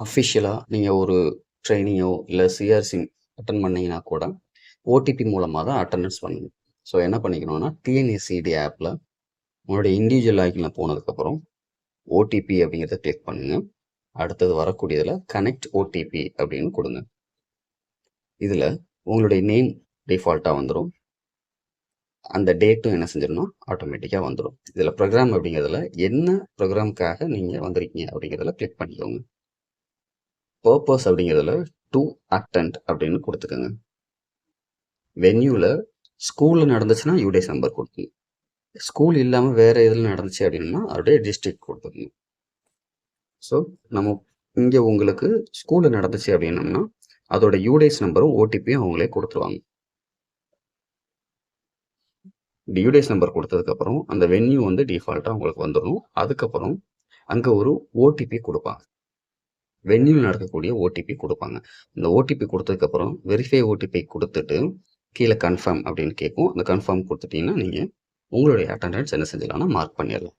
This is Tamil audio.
அஃபிஷியலாக நீங்கள் ஒரு ட்ரைனிங்கோ இல்லை சிஆர்சி அட்டன் பண்ணீங்கன்னா கூட ஓடிபி மூலமாக தான் அட்டண்டன்ஸ் பண்ணணும். ஸோ என்ன பண்ணிக்கணும்னா டிஎன்எஸ்சிடி ஆப்பில் உங்களுடைய இண்டிவிஜுவல் லாகினில் போனதுக்கப்புறம் ஓடிபி அப்படிங்கிறத கிளிக் பண்ணுங்கள் அடுத்தது வரக்கூடியதில் கனெக்ட் ஓடிபி அப்படின்னு கொடுங்க. இதில் உங்களுடைய நேம் டிஃபால்ட்டாக வந்துடும் அந்த டேட்டும் என்ன செஞ்சிடணும் ஆட்டோமேட்டிக்காக வந்துடும் இதில் ப்ரோக்ராம் அப்படிங்கிறதுல என்ன ப்ரோக்ராமுக்காக நீங்கள் வந்திருக்கீங்க அப்படிங்கிறதுல கிளிக் பண்ணிக்கோங்க. பர்பஸ் அப்படிங்கிறதுல டு அட்டன்ட் அப்படின்னு கொடுத்துக்கோங்க. வென்யூவில் ஸ்கூலில் நடந்துச்சுன்னா யூடேஸ் நம்பர் கொடுக்கணும். ஸ்கூல் இல்லாமல் வேறு இதில் நடந்துச்சு அப்படின்னா அதோடைய டிஸ்ட்ரிக்ட் கொடுத்துக்கணும். ஸோ நம்ம இங்கே உங்களுக்கு ஸ்கூலில் நடந்துச்சு அப்படின்னம்னா அதோட யூடேஸ் நம்பரும் ஓடிபியும் அவங்களே கொடுத்துருவாங்க. யூடேஸ் நம்பர் கொடுத்ததுக்கப்புறம் அந்த வென்யூ வந்து டிஃபால்ட்டாக உங்களுக்கு வந்துடும் அதுக்கப்புறம் அங்கே ஒரு ஓடிபி கொடுப்பாங்க. வென்யூவில் நடக்கக்கூடிய ஓடிபி கொடுப்பாங்க. இந்த ஓடிபி கொடுத்ததுக்கப்புறம் வெரிஃபை ஓடிபி கொடுத்துட்டு கீழே கன்ஃபார்ம் அப்படின்னு கேட்கும். அந்த கன்ஃபார்ம் கொடுத்துட்டீங்கன்னா நீங்கள் உங்களுடைய அட்டண்டன்ஸ் என்ன செஞ்சிடலாம்னா மார்க் பண்ணிடலாம்.